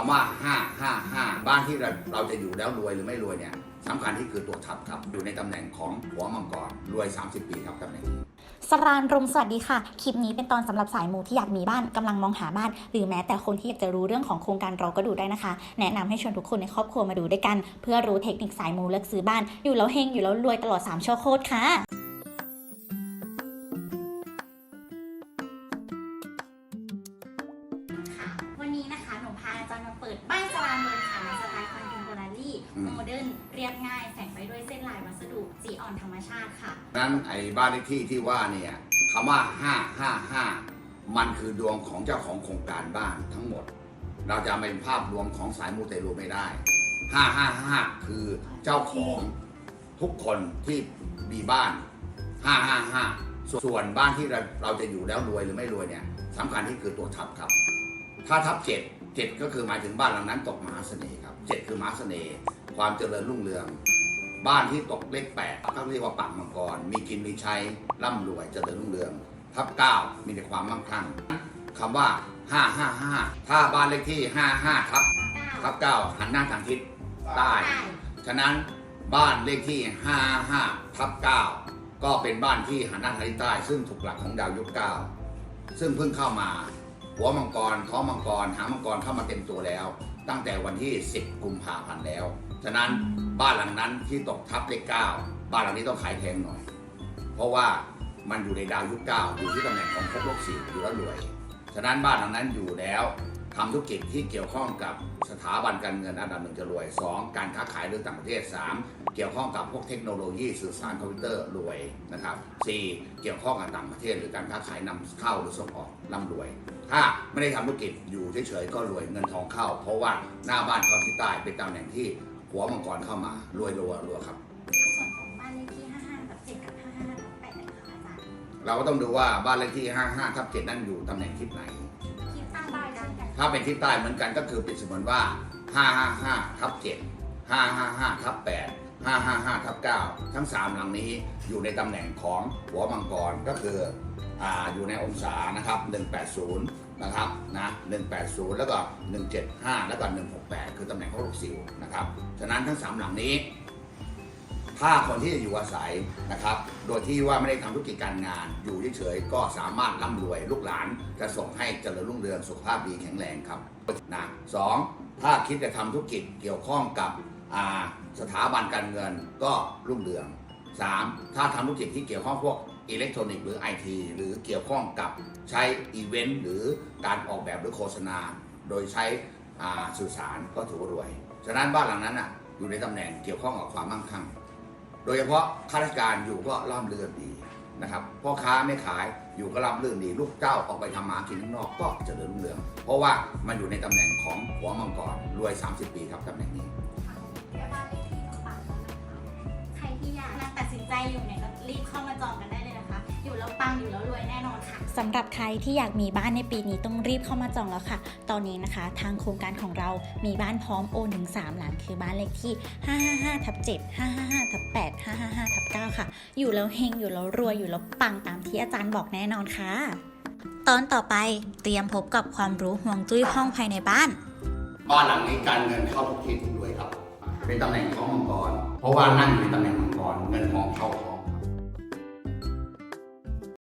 คำว่าห้าห้าห้าบ้านที่เราเราจะอยู่แล้วรวยหรือไม่รวยเนี่ยสำคัญที่คือตัวทับครับอยู่ในตำแหน่งของหัวมังกรรวย 30 ปีครับตำแหน่งนี้สรานรมสวัสดีค่ะ คลิปนี้เป็นตอนสำหรับสายมูที่อยากมีบ้านกำลังมองหาบ้าน หรือแม้แต่คนที่อยากจะรู้เรื่องของโครงการเราก็ดูได้นะคะ แนะนำให้ชวนทุกคนในครอบครัวมาดูด้วยกัน เพื่อรู้เทคนิคสายมูเลือกซื้อบ้าน อยู่แล้วเฮงอยู่แล้วรวยตลอด3โชว์โคตรค่ะค่ะ เรียบง่ายแฝงไปด้วยเส้นลายวัสดุสีอ่อนธรรมชาติค่ะ นั้นไอ้บ้านเลขที่ที่ว่าเนี่ยคำว่า 555 มันคือดวงของเจ้าของโครงการบ้านทั้งหมด เราจะเป็นภาพรวมของสายมูเตลูไม่ได้ 555 คือเจ้าของทุกคนที่มีบ้าน 555 ส่วนบ้านที่เราเราจะอยู่แล้วรวยหรือไม่รวยเนี่ยสำคัญที่คือตัวทับครับ ถ้าทับเจ็ดเจ็ดก็คือหมายถึงบ้านหลังนั้นตกมหาเสน่ห์ครับเจ็ดคือมหาเสน่ห์ ความเจริญรุ่งเรือง บ้านที่ตกเลขแปดก็เรียกว่าปากมังกร มีกินมีใช้ร่ำรวยเจริญรุ่งเรือง ทับเก้ามีแต่ความมั่งคั่งคำว่า 555 ถ้าบ้านเลขที่ 55ทับทับเก้าหันหน้าทางทิศใต้ ฉะนั้นบ้านเลขที่ 55ทับ9ก็เป็นบ้านที่หันหน้าทางทิศใต้ ซึ่งถูกหลักของดาวยุค9ซึ่งเพิ่งเข้ามา หัวมังกรท้องมังกรหางมังกรเข้ามาเต็มตัวแล้ว ตั้งแต่วันที่ 10 กุมภาพันธ์แล้ว ฉะนั้นบ้านหลังนั้นที่ตกทับเลข9บ้านหลังนี้ต้องขายแพงหน่อย เพราะว่ามันอยู่ในดาวยุค9อยู่ที่ตำแหน่งของภพโลกสี่อยู่แล้วรวย ฉะนั้นบ้านหลังนั้นอยู่แล้วทำธุรกิจที่เกี่ยวข้องกับสถาบันการเงินอันดับหนึ่งจะรวย 2. การค้าขายเรื่องต่างประเทศ 3. เกี่ยวข้องกับพวกเทคโนโลยีสื่อสารคอมพิวเตอร์รวยนะครับ 4. เกี่ยวข้องกับต่างประเทศ หรือการค้าขายนำเข้าหรือส่งออกร่ำรวย ถ้าไม่ได้ทำธุรกิจอยู่เฉยๆก็รวยเงินทองเข้า เพราะว่าหน้าบ้านเขาที่ใต้เป็นตำแหน่งที่ หัวมังกรเข้ามารวยรัวรัวครับส่วนของบ้านเลขที่ 55ทับ7กับ55ทับ8นะคะอาจารย์เราก็ต้องดูว่าบ้านเลขที่ 55ทับ7นั่นอยู่ตำแหน่งทิศไหน คิดตั้งบ้านกันกันถ้าเป็นทิศใต้เหมือนกันก็คือเป็นเสมือนว่า 555ทับ7 555ทับ8 555ทับ9ทั้ง 3 หลังนี้อยู่ในตำแหน่งของหัวมังกรก็คืออ่าอยู่ในองศานะครับ 180 นะครับนะ180 แล้วก็ 175 แล้วก็ 168 คือตำแหน่งของลูกสิวนะครับ ฉะนั้นทั้ง 3 หลังนี้ ถ้าคนที่จะอยู่อาศัยนะครับ โดยที่ว่าไม่ได้ทำธุรกิจการงาน อยู่เฉยๆก็สามารถร่ำรวยลูกหลานจะส่งให้เจริญรุ่งเรืองสุขภาพดีแข็งแรงครับนะสองถ้าคิดจะทำธุรกิจเกี่ยวข้องกับ สถาบันการเงินก็รุ่งเรืองสามถ้าทำธุรกิจที่เกี่ยวข้องพวกอิเล็กทรอนิกส์หรือไอทีหรือเกี่ยวข้องกับใช้อีเวนต์หรือการออกแบบหรือโฆษณา โดยใช้สื่อสารก็ถือว่ารวย ฉะนั้นบ้านหลังนั้นอะอยู่ในตำแหน่งเกี่ยวข้องกับความมั่งคั่ง โดยเฉพาะข้าราชการอยู่ก็ร่ำเรือนดีนะครับพ่อค้าไม่ขายอยู่ก็ร่ำเรือนดี ลูกเจ้าออกไปทำมาหากินข้างนอกก็เจริญรุ่งเรือง เพราะว่ามันอยู่ในตำแหน่งของหัวมังกรรวย 30 ปีครับตำแหน่งนี้ และบ้านเลขที่ต่างๆนะคะใครที่อยากมาตัดสินใจอยู่เนี่ยก็รีบเข้ามาจองกันได้เลยนะคะ อยู่แล้วปังอยู่แล้วรวยแน่นอนค่ะ สำหรับใครที่อยากมีบ้านในปีนี้ต้องรีบเข้ามาจองแล้วค่ะ ตอนนี้นะคะ ทางโครงการของเรามีบ้านพร้อมโอนถึง 3 หลังคือบ้านเลขที่ 555ทับ7 555ทับ8 555ทับ9ค่ะ อยู่แล้วเฮงอยู่แล้วรวยอยู่แล้วปังตามที่อาจารย์บอกแน่นอนค่ะ ตอนต่อไปเตรียมพบกับความรู้ห่วงจุ้ยห้องภายในบ้าน บ้านหลังนี้การเงินเข้าทุกทิศด้วยครับ เป็นตำแหน่งของมังกร เพราะว่านั่งอยู่ในตำแหน่งมังกรเงินมองเข้า